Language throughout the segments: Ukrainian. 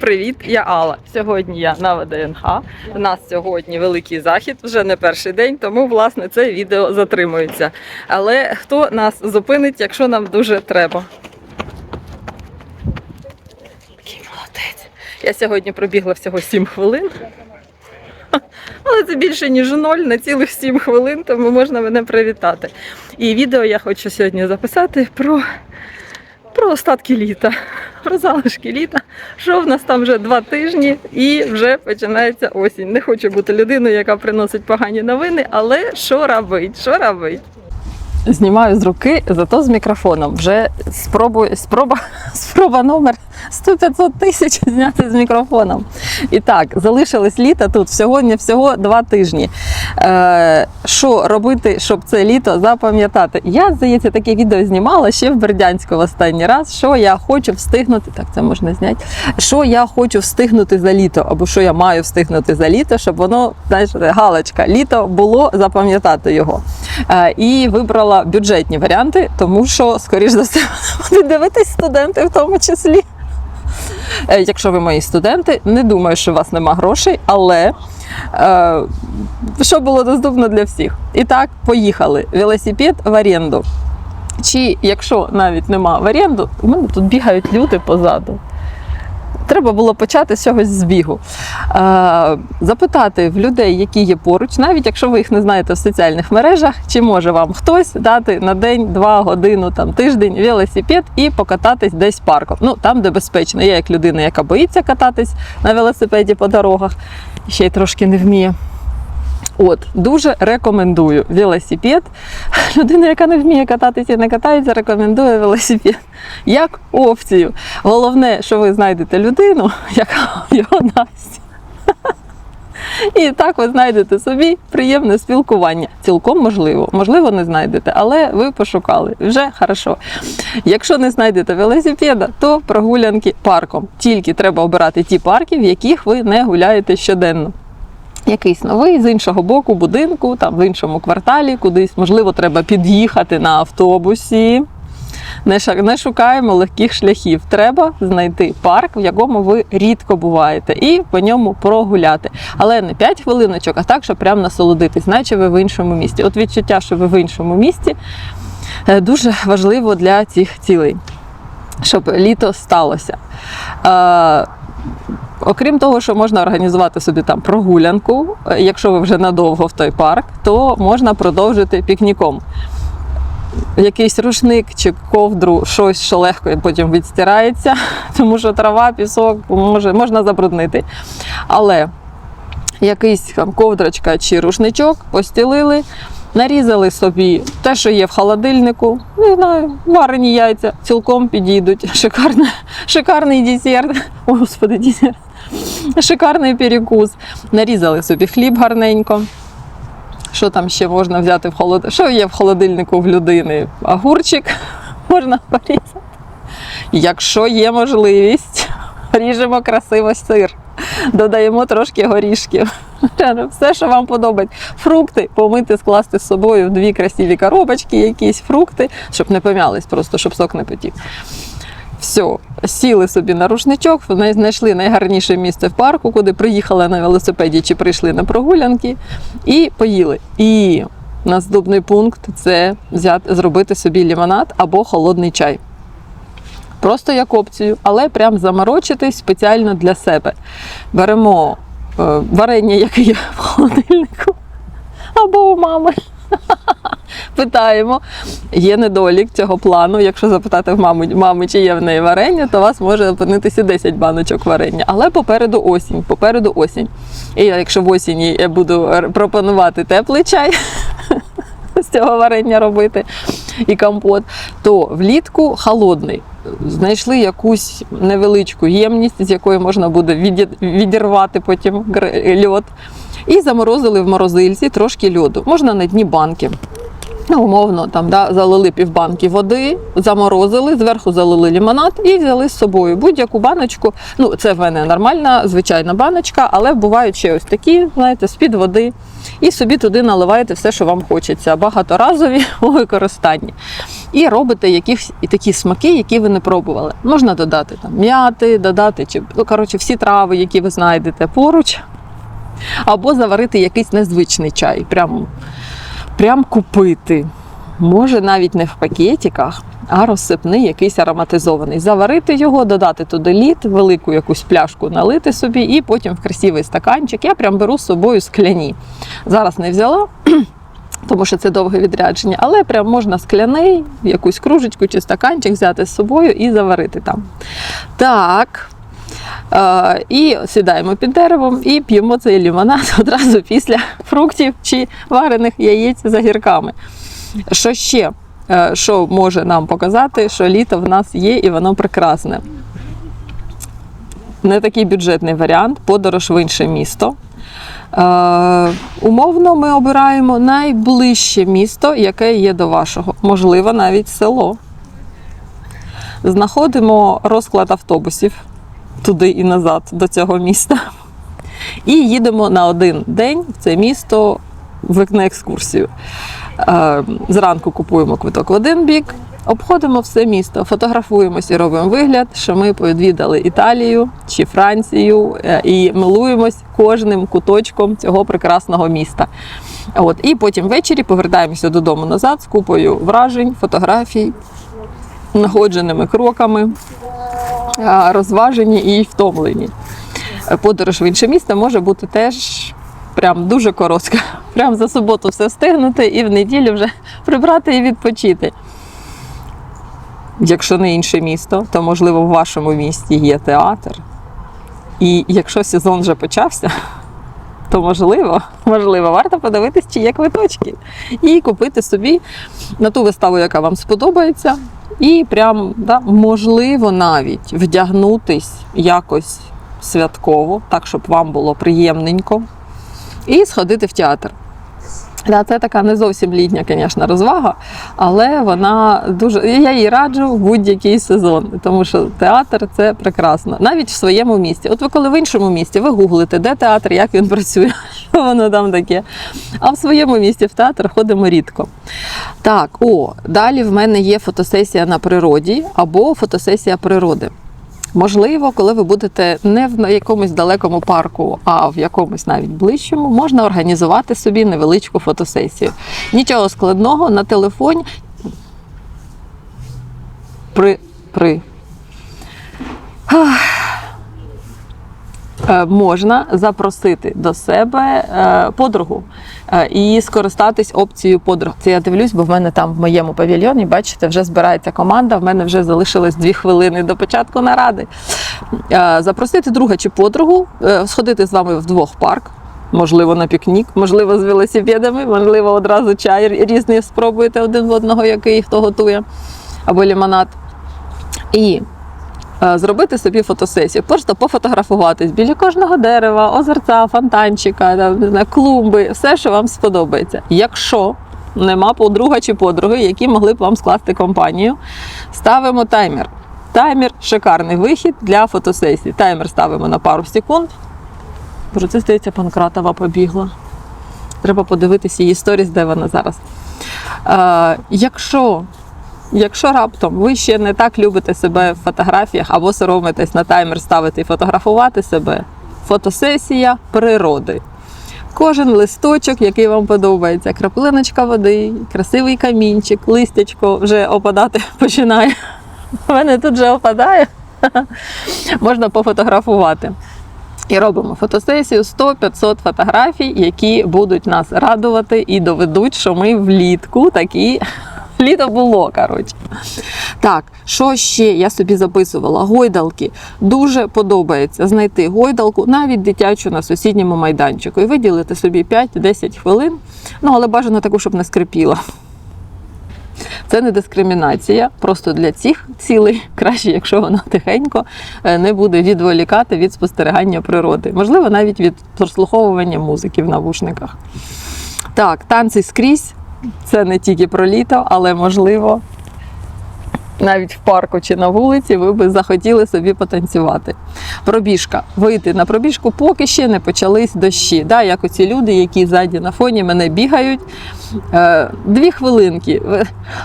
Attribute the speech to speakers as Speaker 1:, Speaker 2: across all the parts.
Speaker 1: Привіт, я Алла. Сьогодні я на ВДНХ. У нас сьогодні великий захід, вже не перший день, тому власне це відео затримується. Але хто нас зупинить, якщо нам дуже треба? Такий молодець. Я сьогодні пробігла всього 7 хвилин. Але це більше, ніж ноль на цілих 7 хвилин, тому можна мене привітати. І відео я хочу сьогодні записати про, про остатки літа, про залишки літа. Що в нас там вже два тижні і вже починається осінь. Не хочу бути людиною, яка приносить погані новини, але що робить? Що робить? Знімаю з руки, зато з мікрофоном. Вже спробую, спроба, спроба номер 100-500 тисяч зняти з мікрофоном. І так, залишилось літо тут всього не всього два тижні. Е, що робити, щоб це літо запам'ятати? Я, здається, таке відео знімала ще в Бердянську в останній раз. Що я хочу встигнути, так це можна зняти. Що я хочу встигнути за літо, або що я маю встигнути за літо, щоб воно, знаєш, галочка, літо було, запам'ятати його. Е, і вибрала бюджетні варіанти, тому що, скоріш за все, будуть дивитись студенти в тому числі. Е, Якщо ви мої студенти, не думаю, що у вас нема грошей, але е, що було доступно для всіх. І так, поїхали. Велосипед в оренду. Чи якщо навіть нема в оренду, у мене тут бігають люди позаду. Треба було почати з чогось з бігу. Е, запитати в людей, які є поруч, навіть якщо ви їх не знаєте в соціальних мережах, чи може вам хтось дати на день, два годину, там тиждень велосипед і покататись десь парком. Ну там, де безпечно. Я як людина, яка боїться кататись на велосипеді по дорогах, ще й трошки не вміє. От, дуже рекомендую велосипед. Людина, яка не вміє кататися і не катається, рекомендує велосипед як опцію. Головне, що ви знайдете людину, яка його дасть. І так ви знайдете собі приємне спілкування. Цілком можливо. Можливо, не знайдете, але ви пошукали. Вже хорошо. Якщо не знайдете велосипеда, то прогулянки парком. Тільки треба обирати ті парки, в яких ви не гуляєте щоденно. Якийсь новий з іншого боку будинку, там в іншому кварталі, кудись, можливо, треба під'їхати на автобусі. Не шукаємо легких шляхів. Треба знайти парк, в якому ви рідко буваєте, і по ньому прогуляти. Але не 5 хвилиночок, а так, щоб прям насолодитись, наче ви в іншому місті. От відчуття, що ви в іншому місті, е, дуже важливо для цих цілей, щоб літо сталося. Окрім того, що можна організувати собі там прогулянку, е, якщо ви вже надовго в той парк, то можна продовжити пікніком. Якийсь рушник чи ковдру, щось, що легко потім відстирається, тому що трава, пісок може, можна забруднити. Але якийсь там ковдрочка чи рушничок постілили, нарізали собі те, що є в холодильнику, не знаю, варені яйця цілком підійдуть. Шикарний, шикарний десерт. О, Господи, десерт. Шикарний перекус. Нарізали собі хліб гарненько. Що там ще можна взяти в холод... Що є в холодильнику в людини? Огурчик можна порізати. Якщо є можливість, ріжемо красиво сир, додаємо трошки горішків. Все, що вам подобається. Фрукти помити, скласти з собою в дві красиві коробочки, якісь фрукти, щоб не пом'ялись, просто щоб сок не потік. Все, сіли собі на рушничок, най- знайшли найгарніше місце в парку, куди приїхали на велосипеді чи прийшли на прогулянки, і поїли. І наступний пункт це взяти, зробити собі лімонад або холодний чай. Просто як опцію, але прям заморочитись спеціально для себе. Беремо варення, яке є в холодильнику, або у мами. Питаємо, є недолік цього плану. Якщо запитати в мами, мами, чи є в неї варення, то у вас може опинитися 10 баночок варення. Але попереду осінь, попереду осінь. І якщо в осінні я буду пропонувати теплий чай з цього варення робити і компот, то влітку холодний. Знайшли якусь невеличку ємність, з якої можна буде відірвати потім льод. І заморозили в морозильці трошки льоду. Можна на дні банки. Ну, умовно, там да, залили півбанки води, заморозили, зверху залили лимонад і взяли з собою будь-яку баночку. Ну, це в мене нормальна, звичайна баночка, але бувають ще ось такі, знаєте, з-під води. І собі туди наливаєте все, що вам хочеться, багаторазові у використанні. І робите якісь і такі смаки, які ви не пробували. Можна додати там м'яти, додати чи ну, коротше, всі трави, які ви знайдете поруч, або заварити якийсь незвичний чай. Прям прям купити. Може навіть не в пакетиках, а розсипний якийсь ароматизований. Заварити його, додати туди лід, велику якусь пляшку налити собі, і потім в красивий стаканчик. Я прям беру з собою скляні. Зараз не взяла. Тому що це довге відрядження, але прям можна скляний, якусь кружечку чи стаканчик взяти з собою і заварити там. Так. Е, і сідаємо під деревом і п'ємо цей лімонад одразу після фруктів чи варених яєць з огірками. Що ще? Е, Що може нам показати, що літо в нас є і воно прекрасне? Не такий бюджетний варіант подорож в інше місто. Е, умовно, ми обираємо найближче місто, яке є до вашого, можливо, навіть село. Знаходимо розклад автобусів туди і назад до цього міста. І їдемо на один день в це місто на екскурсію. Е, Зранку купуємо квиток в один бік, обходимо все місто, фотографуємось і робимо вигляд, що ми повідвідали Італію чи Францію е, і милуємось кожним куточком цього прекрасного міста. От, і потім ввечері повертаємося додому назад з купою вражень, фотографій, находженими кроками, е, розважені і втомлені. Подорож в інше місто може бути теж прям дуже коротка. Прям за суботу все встигнути і в неділю вже прибрати і відпочити. Якщо не інше місто, то можливо в вашому місті є театр. І якщо сезон вже почався, то можливо, можливо, варто подивитись, чи є квиточки, і купити собі на ту виставу, яка вам сподобається, і прям, да, можливо, навіть вдягнутись якось святково, так, щоб вам було приємненько, і сходити в театр. Да, це така не зовсім літня, звісно, розвага, але вона дуже. Я її раджу в будь-який сезон, тому що театр це прекрасно. Навіть в своєму місті. От ви коли в іншому місті, ви гуглите, де театр, як він працює, що воно там таке. А в своєму місті в театр ходимо рідко. Так, о, далі в мене є фотосесія на природі або фотосесія природи. Можливо, коли ви будете не в якомусь далекому парку, а в якомусь навіть ближчому, можна організувати собі невеличку фотосесію. Нічого складного на телефоні. При. при. Е, Можна запросити до себе е, подругу і скористатись опцією подруг. Це я дивлюсь, бо в мене там в моєму павільйоні, бачите, вже збирається команда. В мене вже залишилось дві хвилини до початку наради. Е, Запросити друга чи подругу, е, сходити з вами вдвох парк. Можливо, на пікнік, можливо, з велосипедами, можливо, одразу чай різний спробуєте один в одного, який хто готує, або лімонад. І е, зробити собі фотосесію, просто пофотографуватись біля кожного дерева, озерця, фонтанчика, там, не знаю, клумби, все, що вам сподобається. Якщо нема подруга чи подруги, які могли б вам скласти компанію, ставимо таймер. Таймер шикарний вихід для фотосесії. Таймер ставимо на пару секунд. Боже, це здається, Панкратова побігла. Треба подивитися її сторіс, де вона зараз. Е, якщо Якщо раптом ви ще не так любите себе в фотографіях або соромитесь на таймер ставити і фотографувати себе, фотосесія природи. Кожен листочок, який вам подобається, краплиночка води, красивий камінчик, листячко вже опадати починає. У мене тут вже опадає. Можна пофотографувати. І робимо фотосесію 100-500 фотографій, які будуть нас радувати і доведуть, що ми влітку такі літо було. коротше. Так, що ще я собі записувала? Гойдалки. Дуже подобається знайти гойдалку, навіть дитячу на сусідньому майданчику, і виділити собі 5-10 хвилин. Ну, але бажано таку, щоб не скрипіла. Це не дискримінація, просто для цих цілей краще, якщо вона тихенько е, не буде відволікати від спостерігання природи. Можливо, навіть від прослуховування музики в навушниках. Так, танці скрізь. Це не тільки про літо, але можливо. Навіть в парку чи на вулиці ви би захотіли собі потанцювати. Пробіжка. Вийти на пробіжку, поки ще не почались дощі. Да, як оці люди, які ззаді на фоні мене бігають. Е, дві хвилинки.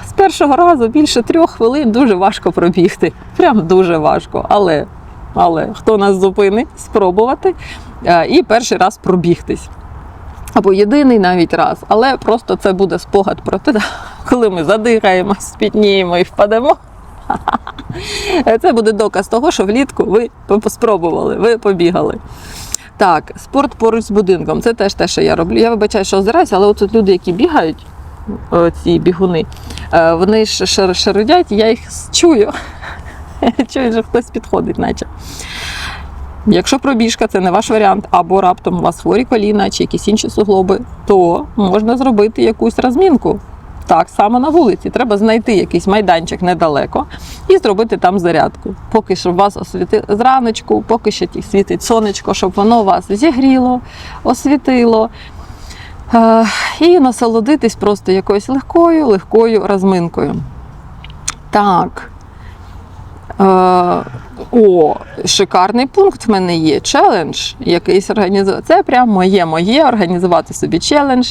Speaker 1: З першого разу більше трьох хвилин дуже важко пробігти. Прям дуже важко. Але, але хто нас зупинить, спробувати е, і перший раз пробігтись. Або єдиний навіть раз, але просто це буде спогад про те, коли ми задихаємо, спітніємо і впадемо. Це буде доказ того, що влітку ви спробували, ви побігали. Так, спорт поруч з будинком. Це теж те, що я роблю. Я вибачаю, що озираюся, але от люди, які бігають, ці бігуни, е, вони ж шер- я їх чую. Чую, що хтось підходить, наче. Якщо пробіжка це не ваш варіант, або раптом у вас хворі коліна чи якісь інші суглоби, то можна зробити якусь розмінку. Так само на вулиці. Треба знайти якийсь майданчик недалеко і зробити там зарядку. Поки що вас освіти зраночку, поки що світить сонечко, щоб воно вас зігріло, освітило. Е, і насолодитись просто якоюсь легкою, легкою розминкою. Так. Е, о, шикарний пункт в мене є. Челендж якийсь організувати. Це прям моє моє організувати собі челендж.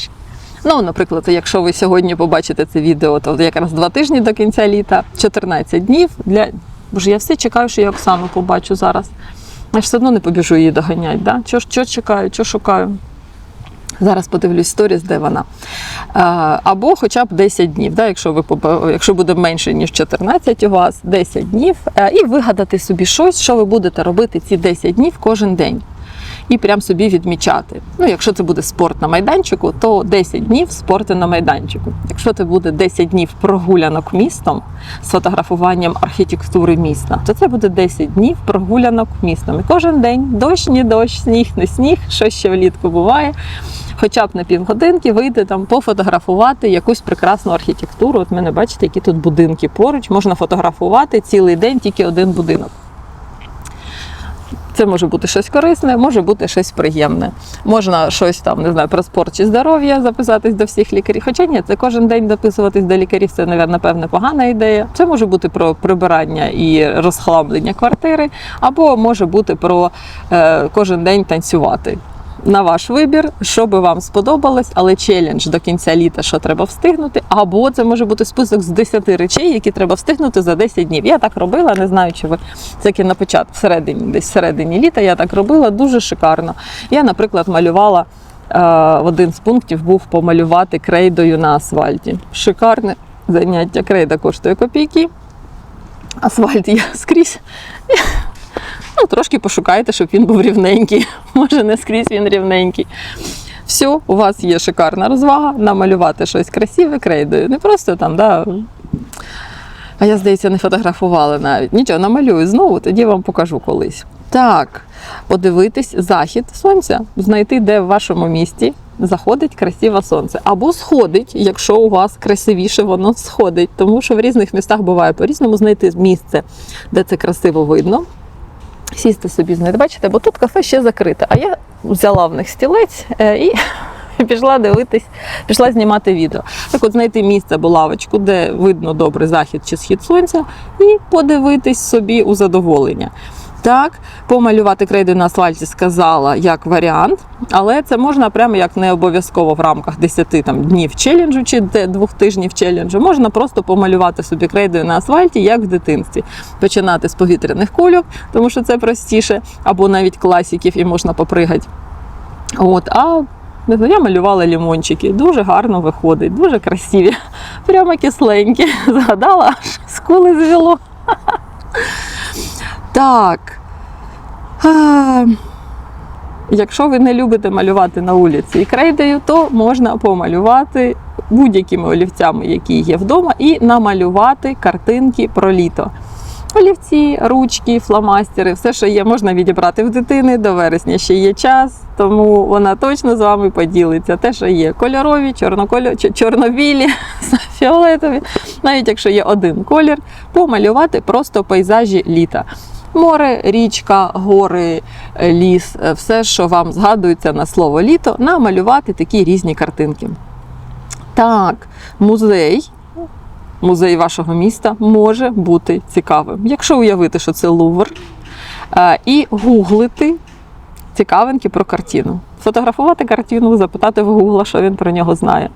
Speaker 1: Ну, наприклад, якщо ви сьогодні побачите це відео, то якраз два тижні до кінця літа, 14 днів для. Боже, я все чекаю, що я Оксану побачу зараз. Я ж все одно не побіжу її доганяти. Да? Що чекаю, що шукаю? Зараз подивлюсь сторіс, де вона. Або хоча б 10 днів, да, якщо ви якщо буде менше, ніж 14 у вас, 10 днів, е, і вигадати собі щось, що ви будете робити ці 10 днів кожен день. І прям собі відмічати. Ну, якщо це буде спорт на майданчику, то 10 днів спорту на майданчику. Якщо це буде 10 днів прогулянок містом з фотографуванням архітектури міста, то це буде 10 днів прогулянок містом. І кожен день дощ, не дощ, сніг, не сніг, що ще влітку буває. Хоча б на півгодинки вийти там пофотографувати якусь прекрасну архітектуру. От мене бачите, які тут будинки поруч. Можна фотографувати цілий день тільки один будинок. Це може бути щось корисне, може бути щось приємне. Можна щось там, не знаю, про спорт чи здоров'я записатись до всіх лікарів. Хоча ні, це кожен день дописуватись до лікарів, це, напевне, погана ідея. Це може бути про прибирання і розхламлення квартири, або може бути про е, кожен день танцювати. На ваш вибір, що би вам сподобалось, але челендж до кінця літа, що треба встигнути, або це може бути список з 10 речей, які треба встигнути за 10 днів. Я так робила, не знаю, чи ви тільки на початку, всередині, десь всередині літа я так робила дуже шикарно. Я, наприклад, малювала е, один з пунктів був помалювати крейдою на асфальті. Шикарне заняття. Крейда коштує копійки. Асфальт я скрізь. Ну, трошки пошукайте, щоб він був рівненький. Може, не скрізь він рівненький. Все, у вас є шикарна розвага, намалювати щось красиве крейдою. Не просто там, да. А я, здається, не фотографувала навіть. Нічого, намалюю знову, тоді вам покажу колись. Так, подивитись захід сонця, знайти, де в вашому місті заходить красиве сонце. Або сходить, якщо у вас красивіше воно сходить. Тому що в різних містах буває по-різному знайти місце, де це красиво видно сісти собі знайти. Бачите, бо тут кафе ще закрите. А я взяла в них стілець е, і пішла дивитись, пішла знімати відео. Так от знайти місце або лавочку, де видно добре захід чи схід сонця, і подивитись собі у задоволення. Так, помалювати крейди на асфальті сказала як варіант, але це можна прямо як не обов'язково в рамках 10 там, днів челенджу чи двох тижнів челенджу. Можна просто помалювати собі крейдою на асфальті, як в дитинстві. Починати з повітряних кульок, тому що це простіше, або навіть класиків, і можна попригати. От, а я малювала лімончики. Дуже гарно виходить, дуже красиві. Прямо кисленькі. Згадала, аж скули звело. Так. А, Якщо ви не любите малювати на вулиці і крейдою, то можна помалювати будь-якими олівцями, які є вдома, і намалювати картинки про літо. Олівці, ручки, фломастери, все, що є, можна відібрати в дитини. До вересня ще є час, тому вона точно з вами поділиться. Те, що є кольорові, чорнокольо... ч- фіолетові, навіть якщо є один колір, помалювати просто пейзажі літа. Море, річка, гори, е, ліс, е, все, що вам згадується на слово літо, намалювати такі різні картинки. Так, музей, музей вашого міста може бути цікавим. Якщо уявити, що це Лувр, е, і гуглити цікавинки про картину. Фотографувати картину, запитати в Гугла, що він про нього знає.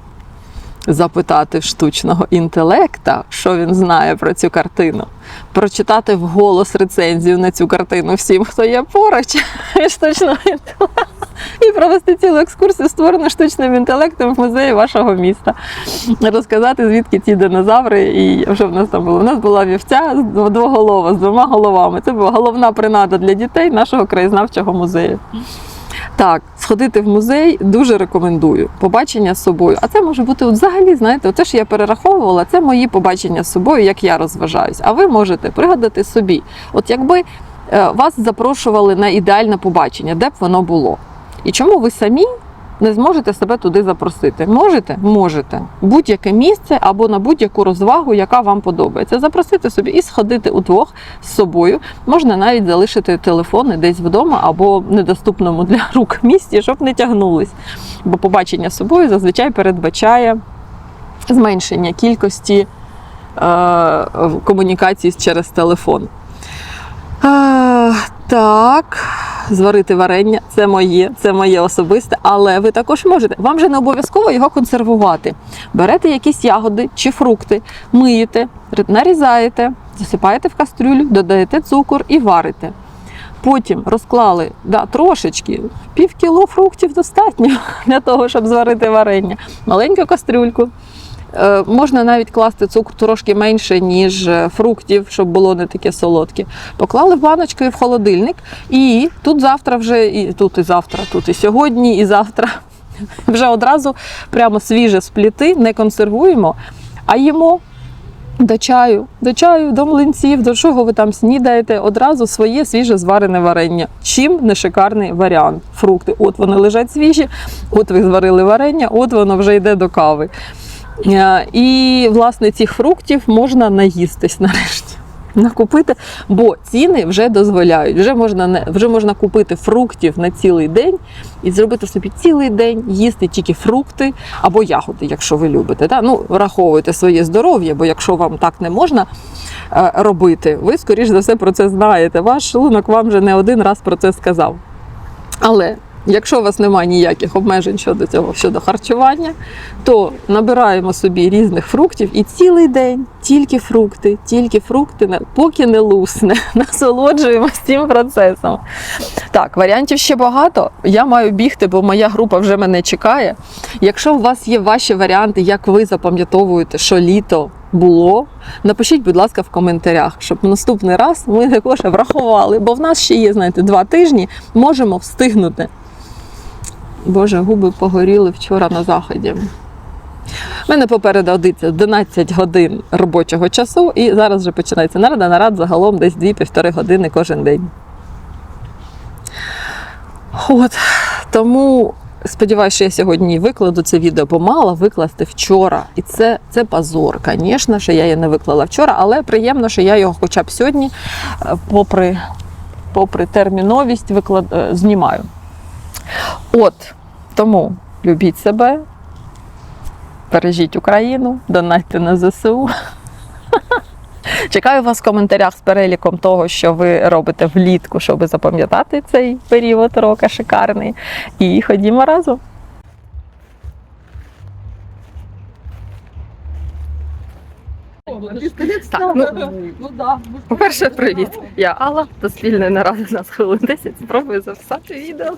Speaker 1: Запитати в штучного інтелекта, що він знає про цю картину, прочитати вголос рецензію на цю картину всім, хто є поруч штучного інтелекту, і провести цілу екскурсію, створену штучним інтелектом в музеї вашого міста. Розказати, звідки ці динозаври, і що в нас там було. У нас була вівця з- двоголова з двома головами. Це була головна принада для дітей нашого краєзнавчого музею. Так, сходити в музей дуже рекомендую. Побачення з собою. А це може бути от взагалі, знаєте, те, що я перераховувала, це мої побачення з собою, як я розважаюсь. А ви можете пригадати собі, от якби е, вас запрошували на ідеальне побачення, де б воно було. І чому ви самі не зможете себе туди запросити? Можете? Можете. Будь-яке місце або на будь-яку розвагу, яка вам подобається. Запросити собі і сходити удвох з собою. Можна навіть залишити телефони десь вдома або недоступному для рук місці, щоб не тягнулись. Бо побачення з собою зазвичай передбачає зменшення кількості е, комунікацій через телефон. Е, так, зварити варення це моє, це моє особисте, але ви також можете. Вам же не обов'язково його консервувати. Берете якісь ягоди чи фрукти, миєте, нарізаєте, засипаєте в кастрюлю, додаєте цукор і варите. Потім розклали да, трошечки, пів кіло фруктів достатньо для того, щоб зварити варення. Маленьку кастрюльку. Е, Можна навіть класти цукор трошки менше, ніж е, фруктів, щоб було не таке солодке. Поклали в баночку і в холодильник. І тут завтра вже, і тут і завтра, тут і сьогодні, і завтра. Вже одразу прямо свіже з пліти, не консервуємо, а їмо до чаю, до чаю, до млинців, до чого ви там снідаєте, одразу своє свіже зварене варення. Чим не шикарний варіант. Фрукти, от вони лежать свіжі, от ви зварили варення, от воно вже йде до кави. Е, І, власне, цих фруктів можна наїстись нарешті. Накупити, бо ціни вже дозволяють. Вже можна вже можна купити фруктів на цілий день і зробити собі цілий день їсти тільки фрукти або ягоди, якщо ви любите. Да? Ну, враховуйте своє здоров'я, бо якщо вам так не можна е, робити, ви скоріш за все про це знаєте. Ваш шлунок вам вже не один раз про це сказав. Але якщо у вас немає ніяких обмежень щодо цього, щодо харчування, то набираємо собі різних фруктів і цілий день тільки фрукти, тільки фрукти, поки не лусне, насолоджуємося цим процесом. Так, варіантів ще багато. Я маю бігти, бо моя група вже мене чекає. Якщо у вас є ваші варіанти, як ви запам'ятовуєте, що літо було, напишіть, будь ласка, в коментарях, щоб наступний раз ми також врахували, бо в нас ще є, знаєте, два тижні, можемо встигнути. Боже, губи погоріли вчора на заході. У мене попереду одиться 11 годин робочого часу, і зараз вже починається нарада. Нарад загалом десь 2-1,5 години кожен день. От тому сподіваюся, що я сьогодні викладу це відео, бо мала викласти вчора. І це, це позор. Звісно, що я її не виклала вчора, але приємно, що я його хоча б сьогодні, е, попри, попри терміновість, виклад... е, знімаю. От тому любіть себе, бережіть Україну, донатьте на ЗСУ. Чекаю вас в коментарях з переліком того, що ви робите влітку, щоб запам'ятати цей період року шикарний. І ходімо разом. Так, ну, по-перше, привіт. Я Алла, до спільної наради у нас хвилин 10. Спробую записати відео.